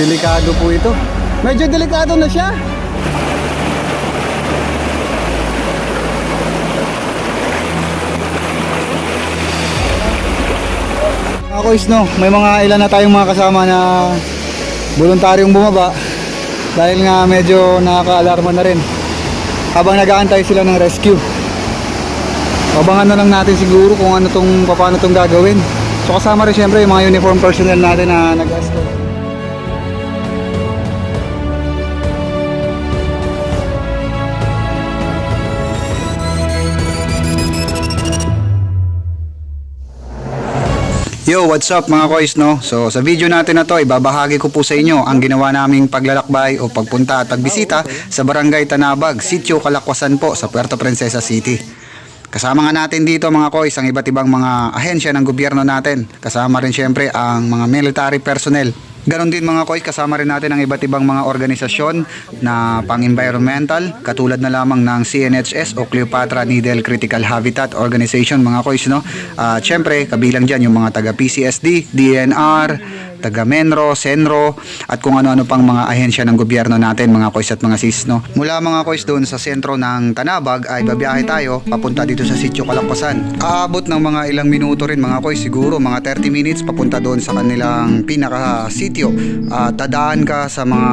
Delikado po ito. Medyo delikado na siya. Mga kois, no, may mga ilan na tayong mga kasama na voluntaryong bumaba dahil nga medyo nakaka-alarma na rin habang nag-aantay sila ng rescue. Abangan na lang natin siguro kung ano tong paano tong gagawin. So kasama rin syempre yung mga uniform personnel natin na nag-escort. Yo, what's up mga kois no? So sa video natin na to, ibabahagi ko po sa inyo ang ginawa naming paglalakbay o pagpunta at pagbisita sa Barangay Tanabag, Sitio Kalakwasan po sa Puerto Princesa City. Kasama nga natin dito mga kois ang iba't ibang mga ahensya ng gobyerno natin. Kasama rin syempre ang mga military personnel. Ganon din mga kois, kasama rin natin ang iba't ibang mga organisasyon na pang-environmental, katulad na lamang ng CNHS o Cleopatra Needle Critical Habitat Organization mga kois. No? At syempre, kabilang dyan yung mga taga PCSD, DNR, taga Menro, Senro, at kung ano-ano pang mga ahensya ng gobyerno natin, mga kois at mga sis, no? Mula mga kois doon sa sentro ng Tanabag ay babiyahe tayo papunta dito sa sitio Kalakpasan. Aabot ng mga ilang minuto rin mga kois, siguro mga 30 minutes papunta doon sa kanilang pinaka sitio. At dadaan ka sa mga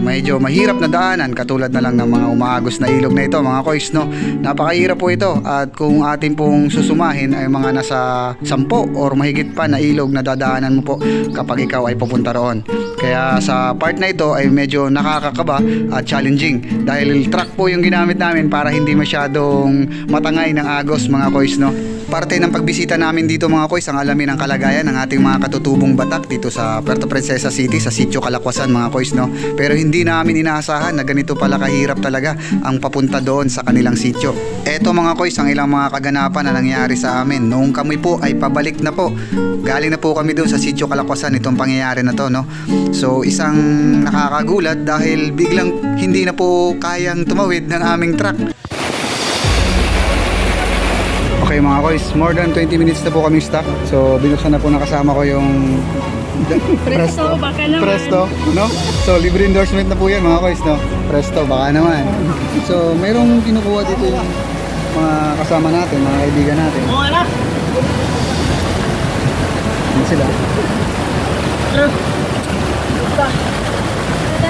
medyo mahirap na daanan katulad na lang ng mga umaagos na ilog na ito mga kois, no? Napakahirap po ito at kung atin pong susumahin ay mga nasa 10 or mahigit pa na ilog na dadaanan mo po kapag ikaw ay pupunta roon. Kaya sa part na ito ay medyo nakakakaba at challenging dahil truck po yung ginamit namin para hindi masyadong matangay ng agos mga kois no. Parte ng pagbisita namin dito mga kois ang alamin ang kalagayan ng ating mga katutubong batak dito sa Puerto Princesa City sa Sitio Kalakwasan mga kois no. Pero hindi namin inaasahan na ganito pala kahirap talaga ang papunta doon sa kanilang sitio. Eto mga kois ang ilang mga kaganapan na nangyari sa amin noong kami po ay pabalik na po. Galing na po kami doon sa Sitio Kalakwasan itong pangyayari na to no. So isang nakakagulat dahil biglang hindi na po kayang tumawid ng aming truck. Okay mga kois, more than 20 minutes na po kami stuck. So binuksan na po nakasama ko yung Presto, baka naman. Presto, no? So libre endorsement na po yan mga kois, no? Presto, baka naman. So mayroong kinukuha dito yung mga kasama natin, mga kaibigan natin. Oo, anak. Ano sila?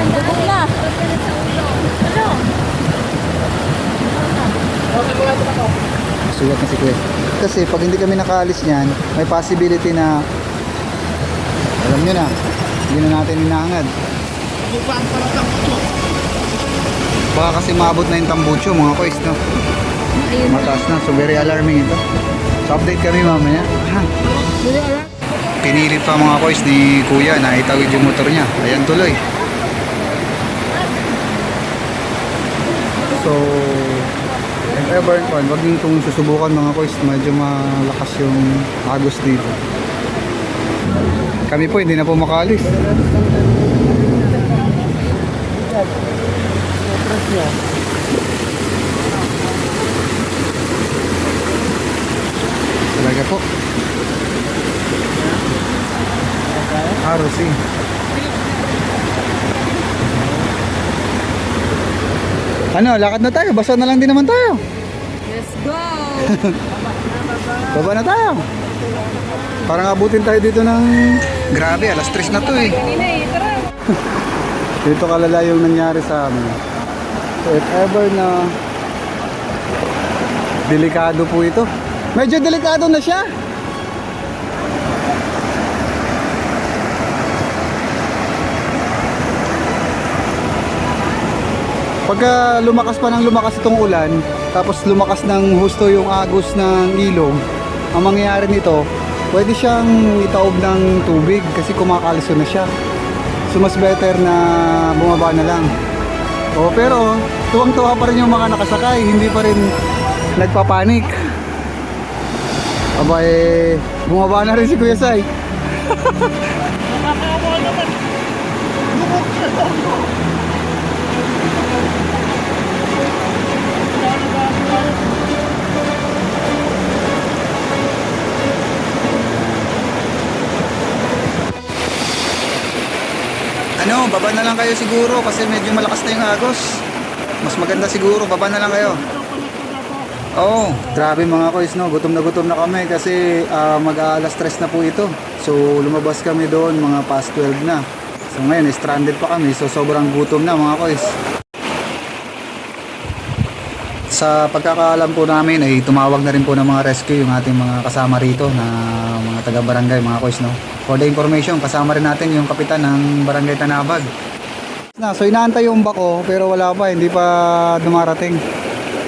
Bubong na. Ano? Sugat na si Kuya. Kasi pag hindi kami nakaalis niyan, may possibility na alam nyo na, hindi na natin inangad. Baka kasi maabot na yung tambucho mga kois, no? Mataas na, so very alarming ito. So update kami mamaya. Pinilit pa mga kois ni Kuya na itawid yung motor niya. Ayan tuloy. So, ever, kwan, wag din itong susubukan mga kois. Medyo malakas yung agos dito. Kami po hindi na po makaalis. Talaga po. RC. Ano, lakad na tayo. Basa na lang din naman tayo. Baba na tayo. Parang abutin tayo dito ng... Grabe, alas 3 na to eh. Dito kalala yung nangyari sa amin. So if ever na delikado po ito. Medyo delikado na siya. Pagka lumakas pa ng lumakas itong ulan, tapos lumakas ng husto yung agos ng ilog, ang mangyayari nito, pwede siyang itaob ng tubig kasi kumakaliso na siya. So mas better na bumaba na lang. O pero tuwang-tuwa pa rin yung mga nakasakay, hindi pa rin nagpapanik. Aba eh, bumaba na rin si Kuya Sai. Nakakawa naman. Ano, baba na lang kayo siguro kasi medyo malakas na yung agos. Mas maganda siguro, baba na lang kayo. Oo, oh, grabe mga kois no, gutom na gutom na kami kasi ah, mag-aalas stress na po ito. So lumabas kami doon mga past 12 na. So ngayon, stranded pa kami so sobrang gutom na mga kois. Sa pagkakaalam po namin ay tumawag na rin po ng mga rescue yung ating mga kasama rito na mga taga-barangay mga kois no. For the information, kasama rin natin yung kapitan ng barangay Tanabag. Na, so inaantay yung bako pero wala pa, hindi pa dumarating.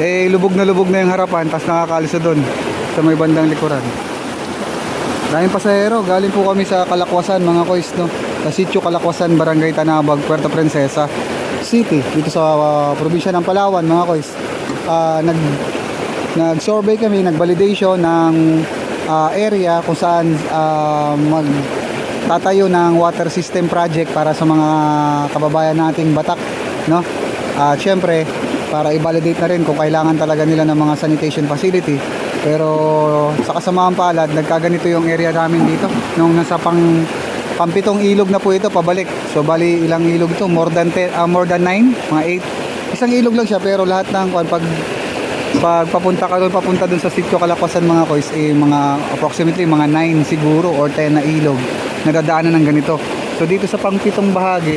Eh lubog na lubog na yung harapan tapos nakakalis na doon sa may bandang likuran. Daming pasahero, galing po kami sa Kalakwasan mga kois no. Sa sitio Kalakwasan, Barangay Tanabag, Puerto Princesa City dito sa uh, probinsya ng Palawan mga kois. Ah, nag nag-survey kami, nag-validation ng ah, area kung saan ah, mag tatayo ng water system project para sa mga kababayan nating Batak, no? At syempre, para i-validate na rin kung kailangan talaga nila ng mga sanitation facility. Pero sa kasamaan palad, nagkaganito yung area namin dito. Nung nasa pang pampitong ilog na po ito pabalik. So bali ilang ilog ito? More than 10, ah, more than 9, mga 8. Isang ilog lang siya pero lahat ng kwan, pag pag papunta ka doon, papunta doon sa sitio Kalakwasan mga kois, eh, mga approximately mga 9 siguro or 10 na ilog nadadaanan ng ganito. So dito sa pangpitong bahagi,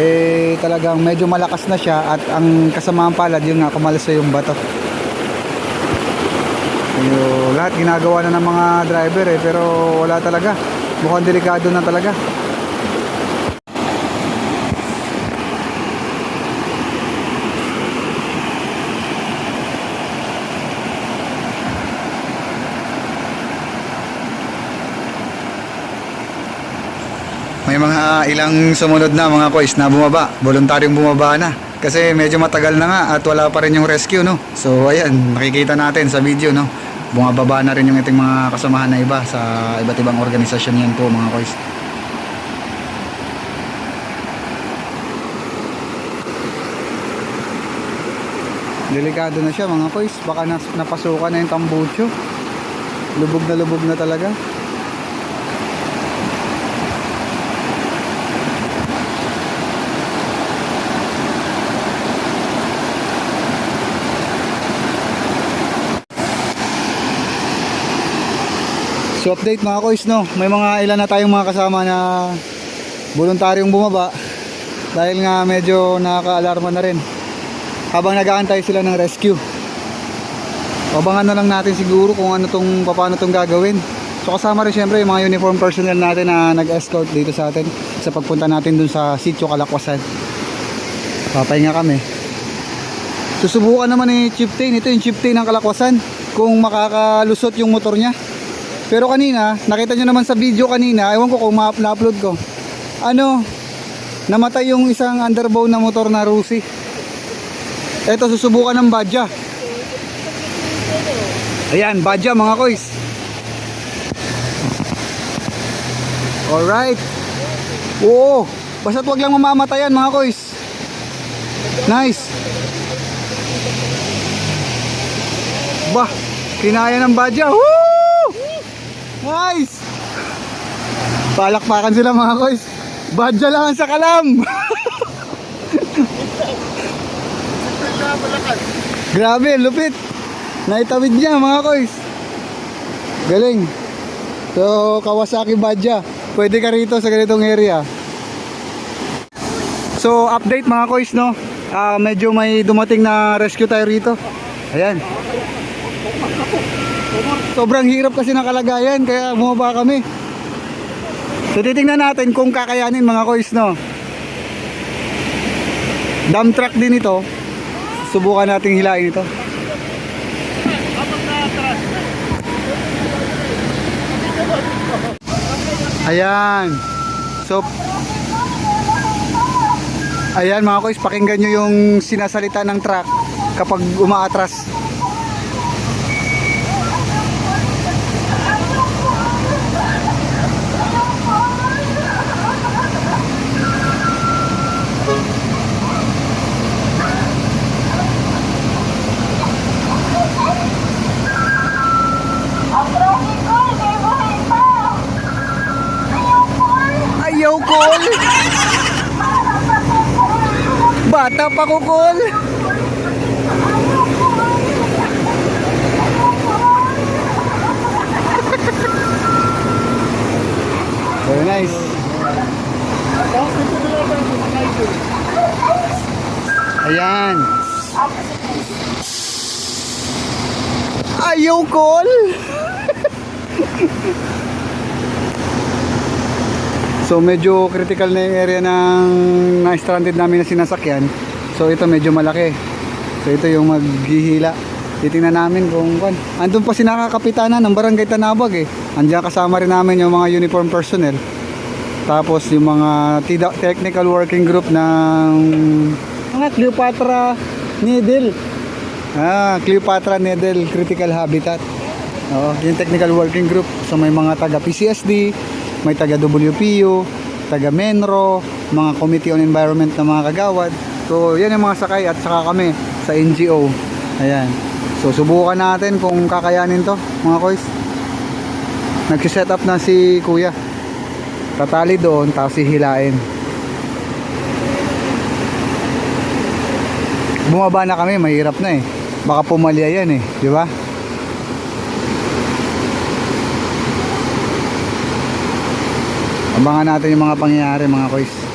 eh talagang medyo malakas na siya at ang kasamaang palad yun nga kumalas na yung bato. So, lahat ginagawa na ng mga driver eh pero wala talaga. Mukhang delikado na talaga. Mga ilang sumunod na mga kois na bumaba. Voluntaryong bumaba na. Kasi medyo matagal na nga at wala pa rin yung rescue, no? So, ayan, makikita natin sa video, no? Bumababa na rin yung iting mga kasamahan na iba sa iba't ibang organisasyon yan po, mga kois. Delikado na siya, mga kois. Baka nas napasukan na yung tambucho. Lubog na lubog na talaga. So update mga kois no, may mga ilan na tayong mga kasama na voluntaryong bumaba dahil nga medyo nakaka-alarma na rin habang nag-aantay sila ng rescue. Abangan na lang natin siguro kung ano tong paano tong gagawin. So kasama rin syempre yung mga uniform personnel natin na nag-escort dito sa atin sa pagpunta natin dun sa sitio Kalakwasan. Papahinga kami. Susubukan naman ni Chieftain, ito yung Chieftain ng Kalakwasan kung makakalusot yung motor niya. Pero kanina, nakita nyo naman sa video kanina, ewan ko kung ma- na-upload ko. Ano, namatay yung isang underbow na motor na Rusi. Ito, susubukan ng Badja. Ayan, Badja mga kois. Alright. Oo, basta't wag lang mamamatayan mga kois. Nice. Bah, kinaya ng Badja. Woo! Nice! Palakpakan sila mga kois. Badya lang ang sa kalam. Grabe, lupit. Naitawid niya mga kois. Galing. So, Kawasaki Badya. Pwede ka rito sa ganitong area. So, update mga kois, no? Ah, medyo may dumating na rescue tayo rito. Ayan. Sobrang hirap kasi ng kalagayan kaya bumaba kami. So titingnan natin kung kakayanin mga kois no. Dump truck din ito. Subukan nating hilain ito. Ayan. So Ayan mga kois, pakinggan nyo yung sinasalita ng truck kapag umaatras. Bata pa kukul. Very nice. Ayan. Ayaw call. so medyo critical na yung area ng na-stranded namin na sinasakyan. So ito medyo malaki. So ito yung maghihila. Titingnan namin kung kan. Andun pa si nakakapitana ng barangay Tanabag eh. Andiyan kasama rin namin yung mga uniform personnel. Tapos yung mga technical working group ng mga Cleopatra Needle. Ah, Cleopatra Needle Critical Habitat. Oo, yung technical working group. So may mga taga PCSD, may taga WPU, taga Menro, mga Committee on Environment na mga kagawad. So yan yung mga sakay at saka kami sa NGO. Ayan. So subukan natin kung kakayanin to mga koys. Nagsiset up na si kuya. Tatali doon tapos hihilain. Bumaba na kami, mahirap na eh. Baka pumalya yan eh, di ba? Abangan natin yung mga pangyayari mga koys.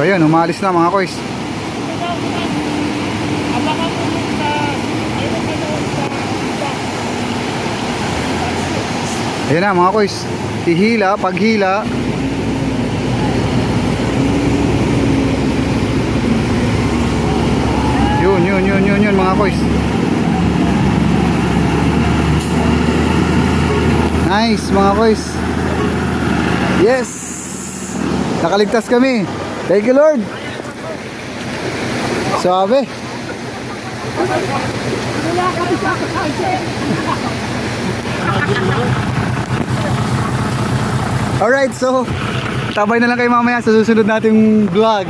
So yun, umalis na mga koys. Ayan na mga koys. Hihila, paghila. Yun, yun, yun, yun, yun mga koys. Nice mga koys. Yes! Nakaligtas kami. Thank you Lord. Sabi. Alright, so tabay na lang kayo mamaya sa susunod nating vlog.